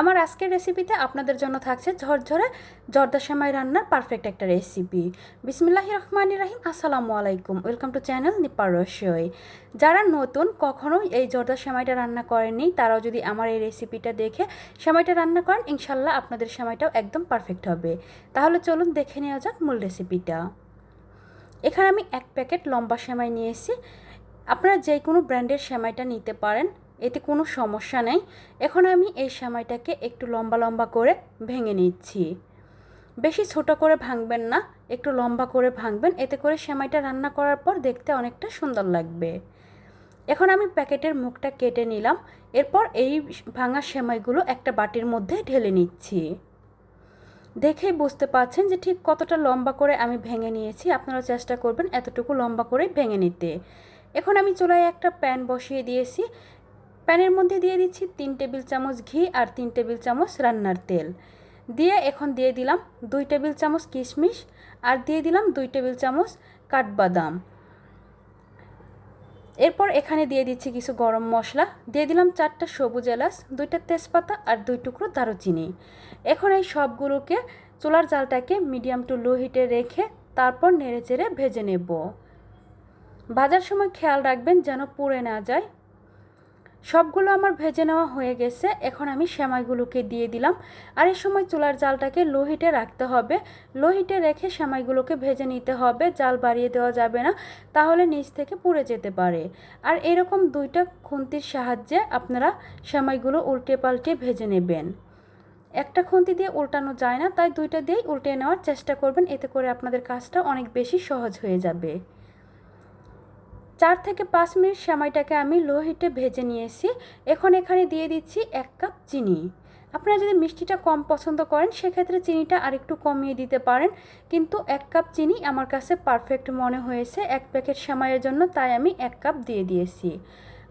আমার আজকের রেসিপিতে আপনাদের জন্য থাকছে ঝরঝরে জর্দা সেমাই রান্নার পারফেক্ট একটা রেসিপি বিসমিল্লাহ রহমান রাহিম, আসসালামু আলাইকুম। ওয়েলকাম টু চ্যানেল নিপার রসই যারা নতুন কখনো এই জর্দা সেমাইটা রান্না করেননি, তারাও যদি আমার এই রেসিপিটা দেখে সেমাইটা রান্না করেন ইনশাল্লাহ আপনাদের সেমাইটাও একদম পারফেক্ট হবে। তাহলে চলুন দেখে নেওয়া যাক মূল রেসিপিটা এখানে আমি এক প্যাকেট লম্বা সেমাই নিয়েছি। আপনারা যে কোনো ব্র্যান্ডের সেমাইটা নিতে পারেন। এতে কোনো সমস্যা নেই। এখন আমি এই সেমাইটাকে একটু লম্বা লম্বা করে ভেঙে নিচ্ছি। বেশি ছোট করে ভাঙবেন না, একটু লম্বা করে ভাঙবেন, এতে করে সেমাইটা রান্না করার পর দেখতে অনেকটা সুন্দর লাগবে। এখন আমি প্যাকেটের মুখটা কেটে নিলাম, এরপর এই ভাঙা সেমাইগুলো একটা বাটির মধ্যে ঢেলে নিচ্ছি। দেখেই বুঝতে পারছেন যে ঠিক কতটা লম্বা করে আমি ভেঙে নিয়েছি, আপনারা চেষ্টা করবেন এতটুকু লম্বা করে ভেঙে নিতে। এখন আমি চুলায় একটা প্যান বসিয়ে দিয়েছি প্যানের মধ্যে দিয়ে দিচ্ছি তিন টেবিল চামচ ঘি আর তিন টেবিল চামচ রান্নার তেল। দিয়ে এখন দিয়ে দিলাম দুই টেবিল চামচ কিশমিশ আর দিয়ে দিলাম দুই টেবিল চামচ কাঠবাদাম। এরপর এখানে দিয়ে দিচ্ছি কিছু গরম মশলা। দিয়ে দিলাম চারটা সবুজ এলাচ, দুইটা তেজপাতা আর দুই টুকরো দারুচিনি। এখন এই সবগুলোকে চুলার জালটাকে মিডিয়াম টু লো হিটে রেখে তারপর নেড়ে চেড়ে ভেজে নেব। ভাজার সময় খেয়াল রাখবেন যেন পুড়ে না যায়। সবগুলো আমার ভেজে নেওয়া হয়ে গেছে। এখন আমি সেমাইগুলোকে দিয়ে দিলাম। আর এই সময় চুলার জালটাকে লো হিটে রাখতে হবে। লো হিটে রেখে সেমাইগুলোকে ভেজে নিতে হবে। জাল বাড়িয়ে দেওয়া যাবে না, তাহলে নিচ থেকে পুড়ে যেতে পারে। আর এরকম দুইটা খুন্তির সাহায্যে আপনারা সেমাইগুলো উল্টে পাল্টে ভেজে নেবেন। একটা খুন্তি দিয়ে উল্টানো যায় না, তাই দুইটা দিয়েই উল্টে নেওয়ার চেষ্টা করবেন। এতে করে আপনাদের কাজটা অনেক বেশি সহজ হয়ে যাবে। চার থেকে পাঁচ মিনিট সেমাইটাকে আমি লো হিটে ভেজে নিয়েছি। এখন এখানে দিয়ে দিচ্ছি এক কাপ চিনি। আপনারা যদি মিষ্টিটা কম পছন্দ করেন, সেক্ষেত্রে চিনিটা আরেকটু কমিয়ে দিতে পারেন। কিন্তু এক কাপ চিনি আমার কাছে পারফেক্ট মনে হয়েছে এক প্যাকেট সেমাইয়ের জন্য, তাই আমি এক কাপ দিয়ে দিয়েছি।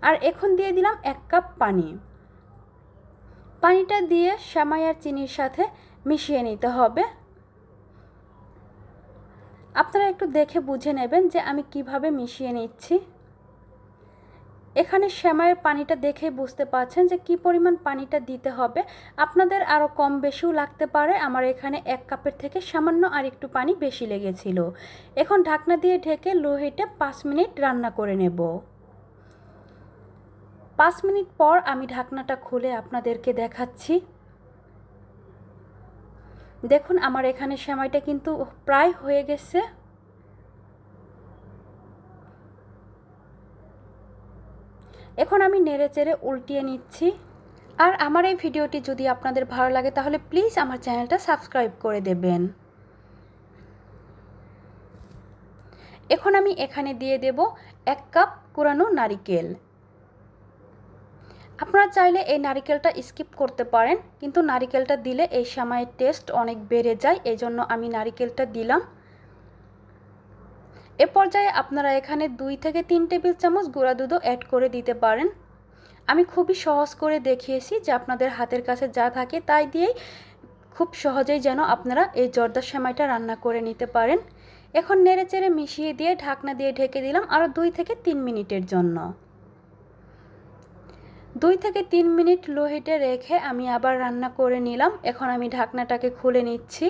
আর এখন দিয়ে দিলাম এক কাপ পানি। পানিটা দিয়ে সেমাই আর চিনির সাথে মিশিয়ে নিতে হবে। আপনারা একটু দেখে বুঝে নেবেন যে আমি কীভাবে মিশিয়ে নিচ্ছি। এখানে শ্যামাইয়ের পানিটা দেখে বুঝতে পারছেন যে কি পরিমাণ পানিটা দিতে হবে। আপনাদের আরও কম বেশিও লাগতে পারে। আমার এখানে এক কাপের থেকে সামান্য আর একটু পানি বেশি লেগেছিল। এখন ঢাকনা দিয়ে ঢেকে লো হিটে পাঁচ মিনিট রান্না করে নেব। পাঁচ মিনিট পর আমি ঢাকনাটা খুলে আপনাদেরকে দেখাচ্ছি। দেখুন, আমার এখানে সেমাইটা কিন্তু প্রায় হয়ে গেছে। এখন আমি নেড়ে চেড়ে উল্টিয়ে নিচ্ছি। আর আমার এই ভিডিওটি যদি আপনাদের ভালো লাগে, তাহলে প্লিজ আমার চ্যানেলটা সাবস্ক্রাইব করে দেবেন। এখন আমি এখানে দিয়ে দেব এক কাপ কুরানো নারিকেল। আপনারা চাইলে এই নারিকেলটা স্কিপ করতে পারেন, কিন্তু নারিকেলটা দিলে এই সময়ের টেস্ট অনেক বেড়ে যায় এই জন্য আমি নারিকেলটা দিলাম। এ পর্যায়ে আপনারা এখানে দুই থেকে তিন টেবিল চামচ গুঁড়া দুধও অ্যাড করে দিতে পারেন। আমি খুবই সহজ করে দেখিয়েছি যে আপনাদের হাতের কাছে যা থাকে তাই দিয়েই খুব সহজেই যেন আপনারা এই জর্দার সেমাইটা রান্না করে নিতে পারেন। এখন নেড়ে চেড়ে মিশিয়ে দিয়ে ঢাকনা দিয়ে ঢেকে দিলাম আরও দুই থেকে তিন মিনিটের জন্য। দুই থেকে তিন মিনিট লো হিটে রেখে আমি আবার রান্না করে নিলাম। এখন আমি ঢাকনাটাকে খুলে নিচ্ছি।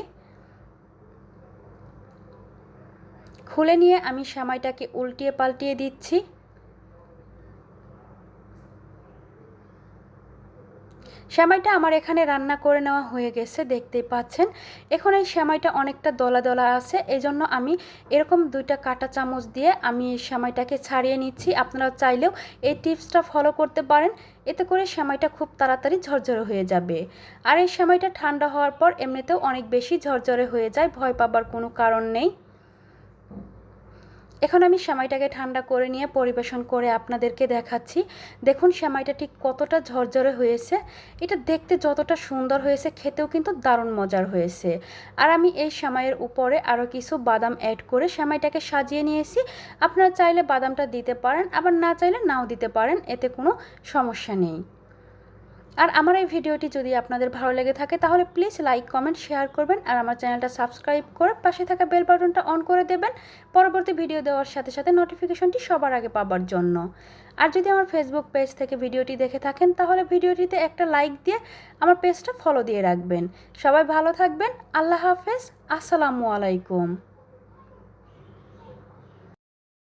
খুলে নিয়ে আমি সামাইটাকে উল্টিয়ে পাল্টিয়ে দিচ্ছি। শ্যামাইটা আমার এখানে রান্না করে নেওয়া হয়ে গেছে, দেখতেই পাচ্ছেন। এখন এই শ্যামাইটা অনেকটা দলা দলা আছে এই জন্য আমি এরকম দুইটা কাটা চামচ দিয়ে আমি এই শ্যামাইটাকে ছাড়িয়ে নিচ্ছি। আপনারা চাইলেও এই টিপসটা ফলো করতে পারেন, এতে করে শ্যামাইটা খুব তাড়াতাড়ি ঝরঝরে হয়ে যাবে। আর এই শ্যামাইটা ঠান্ডা হওয়ার পর এমনিতেও অনেক বেশি ঝরঝরে হয়ে যায়, ভয় পাবার কোনো কারণ নেই। এখন আমি সেমাইটাকে ঠান্ডা করে নিয়ে পরিবেশন করে আপনাদেরকে দেখাচ্ছি। দেখুন সেমাইটা ঠিক কতটা ঝরঝরে হয়েছে। এটা দেখতে যতটা সুন্দর হয়েছে, খেতেও কিন্তু দারুণ মজার হয়েছে। আর আমি এই সেমাইয়ের উপরে আরও কিছু বাদাম অ্যাড করে সেমাইটাকে সাজিয়ে নিয়েছি। আপনারা চাইলে বাদামটা দিতে পারেন, আবার না চাইলে নাও দিতে পারেন, এতে কোনো সমস্যা নেই। আর আমার এই ভিডিওটি যদি আপনাদের ভালো লেগে থাকে, তাহলে প্লিজ লাইক কমেন্ট শেয়ার করবেন আর আমার চ্যানেলটা সাবস্ক্রাইব করে পাশে থাকা বেল বাটনটা অন করে দেবেন। পরবর্তী ভিডিও দেওয়ার সাথে সাথে নোটিফিকেশনটি সবার আগে পাবার জন্য। আর যদি আমার ফেসবুক পেজ থেকে ভিডিওটি দেখে থাকেন, তাহলে ভিডিওটিতে একটা লাইক দিয়ে আমার পেজটা ফলো দিয়ে রাখবেন। সবাই ভালো থাকবেন। আল্লাহ হাফেজ। আসসালামু আলাইকুম।